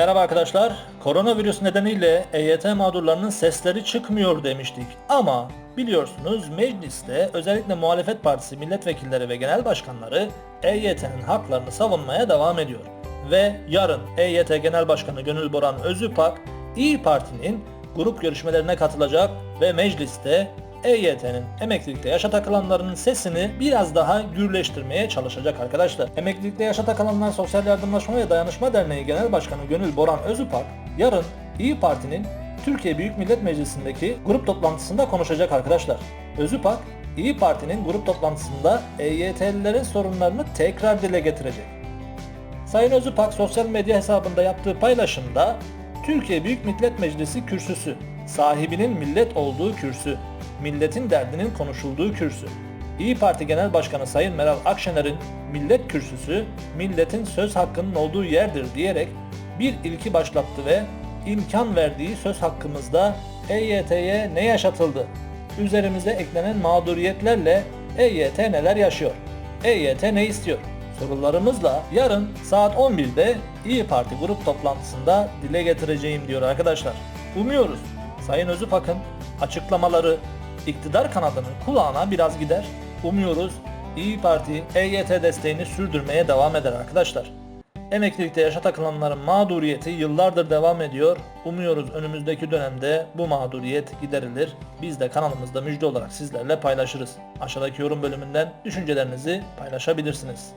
Merhaba arkadaşlar. Koronavirüs nedeniyle EYT mağdurlarının sesleri çıkmıyor demiştik. Ama biliyorsunuz mecliste özellikle muhalefet partisi milletvekilleri ve genel başkanları EYT'nin haklarını savunmaya devam ediyor. Ve yarın EYT Genel Başkanı Gönül Boran Özüpak İyi Parti'nin grup görüşmelerine katılacak ve mecliste EYT'nin emeklilikte yaşa takılanların sesini biraz daha gürleştirmeye çalışacak arkadaşlar. Emeklilikte yaşa takılanlar Sosyal Yardımlaşma ve Dayanışma Derneği Genel Başkanı Gönül Boran Özüpak yarın İyi Parti'nin Türkiye Büyük Millet Meclisi'ndeki grup toplantısında konuşacak arkadaşlar. Özüpak, İyi Parti'nin grup toplantısında EYT'lilerin sorunlarını tekrar dile getirecek. Sayın Özüpak sosyal medya hesabında yaptığı paylaşımda Türkiye Büyük Millet Meclisi kürsüsü, sahibinin millet olduğu kürsü, milletin derdinin konuşulduğu kürsü. İyi Parti Genel Başkanı Sayın Meral Akşener'in millet kürsüsü, milletin söz hakkının olduğu yerdir diyerek bir ilki başlattı ve imkan verdiği söz hakkımızda EYT'ye ne yaşatıldı? Üzerimize eklenen mağduriyetlerle EYT neler yaşıyor? EYT ne istiyor? Sorularımızla yarın saat 11'de İyi Parti grup toplantısında dile getireceğim diyor arkadaşlar. Umuyoruz Sayın Özüpak'ın açıklamaları iktidar kanadının kulağına biraz gider. Umuyoruz İyi Parti EYT desteğini sürdürmeye devam eder arkadaşlar. Emeklilikte yaşa takılanların mağduriyeti yıllardır devam ediyor. Umuyoruz önümüzdeki dönemde bu mağduriyet giderilir. Biz de kanalımızda müjde olarak sizlerle paylaşırız. Aşağıdaki yorum bölümünden düşüncelerinizi paylaşabilirsiniz.